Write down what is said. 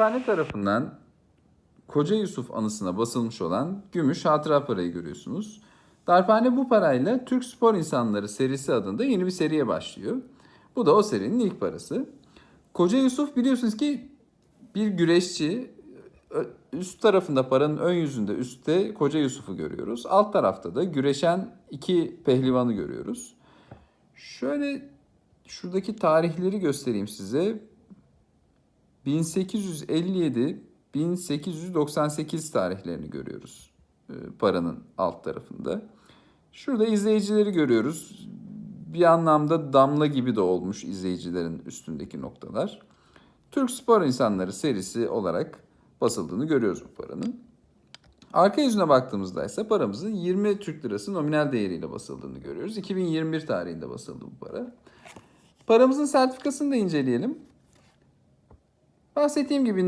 Darphane tarafından Koca Yusuf anısına basılmış olan gümüş hatıra parayı görüyorsunuz. Darphane bu parayla Türk Spor İnsanları serisi adında yeni bir seriye başlıyor. Bu da o serinin ilk parası. Koca Yusuf biliyorsunuz ki bir güreşçi. Üst tarafında paranın ön yüzünde üstte Koca Yusuf'u görüyoruz. Alt tarafta da güreşen iki pehlivanı görüyoruz. Şöyle şuradaki tarihleri göstereyim size. 1857 1898 tarihlerini görüyoruz e, paranın alt tarafında. Şurada izleyicileri görüyoruz. Bir anlamda damla gibi de olmuş izleyicilerin üstündeki noktalar. Türk Spor İnsanları serisi olarak basıldığını görüyoruz bu paranın. Arka yüzüne baktığımızda ise paramızın 20 Türk Lirası nominal değeriyle basıldığını görüyoruz. 2021 tarihinde basıldı bu para. Paramızın sertifikasını da inceleyelim. Bahsettiğim gibi